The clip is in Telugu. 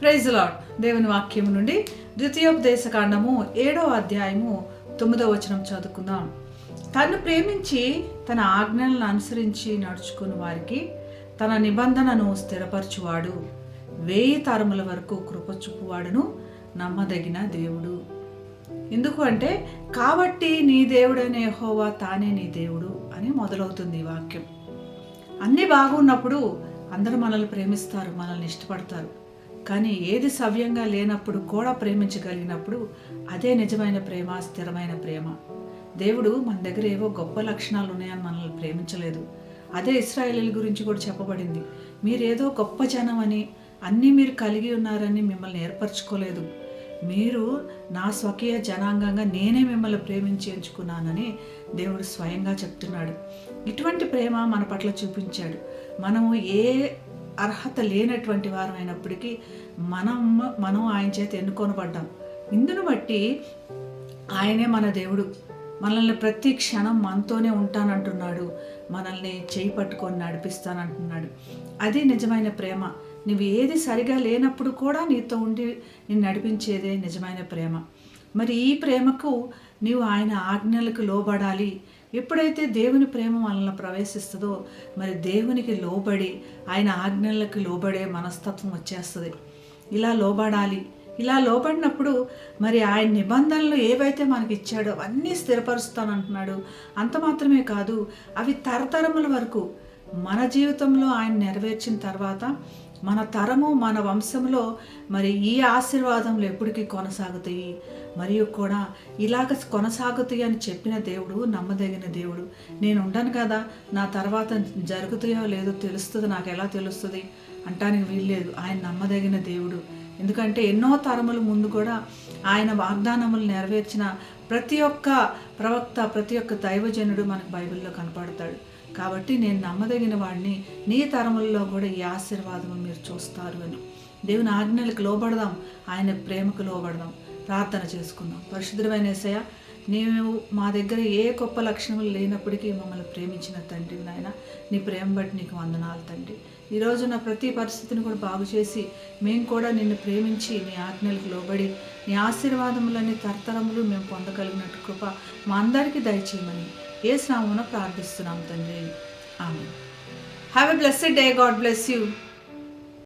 ప్రైజ్ లాడ్ దేవుని వాక్యం నుండి ద్వితీయోపదేశ కాండము ఏడో అధ్యాయము తొమ్మిదో వచనం చదువుకుందాం. తను ప్రేమించి తన ఆజ్ఞలను అనుసరించి నడుచుకుని వారికి తన నిబంధనను స్థిరపరచువాడు. వేయి తరముల వరకు కృప చూపువాడును నమ్మదగిన దేవుడు. ఎందుకు అంటే కాబట్టి నీ దేవుడనే హోవా తానే నీ దేవుడు అని మొదలవుతుంది ఈ వాక్యం. అన్నీ బాగున్నప్పుడు అందరూ మనల్ని ప్రేమిస్తారు మనల్ని ఇష్టపడతారు. కానీ ఏది సవ్యంగా లేనప్పుడు కూడా ప్రేమించగలిగినప్పుడు అదే నిజమైన ప్రేమ స్థిరమైన ప్రేమ. దేవుడు మన దగ్గర ఏవో గొప్ప లక్షణాలు ఉన్నాయని మనల్ని ప్రేమించలేదు. అదే ఇస్రాయేలీల గురించి కూడా చెప్పబడింది. మీరేదో గొప్ప జనం అని అన్నీ మీరు కలిగి ఉన్నారని మిమ్మల్ని ఏర్పరచుకోలేదు. మీరు నా స్వకీయ జనాంగంగా నేనే మిమ్మల్ని ప్రేమించి ఎంచుకున్నానని దేవుడు స్వయంగా చెప్తున్నాడు. ఇటువంటి ప్రేమ మన పట్ల చూపించాడు. మనము ఏ అర్హత లేనటువంటి వారం అయినప్పటికీ మనం మనం ఆయన చేత ఎన్నుకొనబడ్డాం. ఇందును బట్టి ఆయనే మన దేవుడు. మనల్ని ప్రతి క్షణం మనతోనే ఉంటానంటున్నాడు. మనల్ని చేయి పట్టుకొని నడిపిస్తానంటున్నాడు. అది నిజమైన ప్రేమ. నువ్వు ఏది సరిగా లేనప్పుడు కూడా నీతో ఉండి నేను నడిపించేదే నిజమైన ప్రేమ. మరి ఈ ప్రేమకు నీవు ఆయన ఆజ్ఞలకు లోబడాలి. ఎప్పుడైతే దేవుని ప్రేమ మనల్ని ప్రవేశిస్తుందో మరి దేవునికి లోబడి ఆయన ఆజ్ఞలకు లోబడే మనస్తత్వం వచ్చేస్తుంది. ఇలా లోబడాలి. ఇలా లోపడినప్పుడు మరి ఆయన నిబంధనలు ఏవైతే మనకి ఇచ్చాడో అవన్నీ స్థిరపరుస్తానంటున్నాడు. అంత మాత్రమే కాదు అవి తరతరముల వరకు మన జీవితంలో ఆయన నెరవేర్చిన తర్వాత మన తరము మన వంశంలో మరి ఈ ఆశీర్వాదములు ఎప్పటికీ కొనసాగుతాయి. మరియు కూడా ఇలాగ కొనసాగుతాయి అని చెప్పిన దేవుడు నమ్మదగిన దేవుడు నేను ఉండను కదా నా తర్వాత జరుగుతాయో లేదో తెలుస్తుంది నాకు ఎలా తెలుస్తుంది? అంటానికి వీల్లేదు. ఆయన నమ్మదగిన దేవుడు. ఎందుకంటే ఎన్నో తరముల ముందు కూడా ఆయన వాగ్దానములు నెరవేర్చిన ప్రతి ఒక్క ప్రవక్త ప్రతి ఒక్క దైవజనుడు మనకు బైబిల్లో కనపడతాడు. కాబట్టి నేను నమ్మదగిన వాడిని నీ తరములలో కూడా ఈ ఆశీర్వాదము మీరు చూస్తారు అని. దేవుని ఆజ్ఞలకు లోబడదాం ఆయన ప్రేమకు లోబడదాం. ప్రార్థన చేసుకుందాం. పరిశుద్ధమైన ఏసయ్య నీవు మా దగ్గర ఏ గొప్ప లక్షణములు లేనప్పటికీ మమ్మల్ని ప్రేమించిన తండ్రి నాయన. నీ ప్రేమ బట్టి నీకు వందనాలు తండ్రి. ఈరోజు నా ప్రతి పరిస్థితిని కూడా బాగు చేసి మేము కూడా నిన్ను ప్రేమించి నీ ఆజ్ఞలకు లోబడి నీ ఆశీర్వాదములన్నీ తరతరములు మేము పొందగలిగినట్టు కృప మా అందరికీ దయచేయమని ఏ స్నామున ప్రార్థిస్తున్నాం తండ్రి. ఆమె have a blessed day God bless you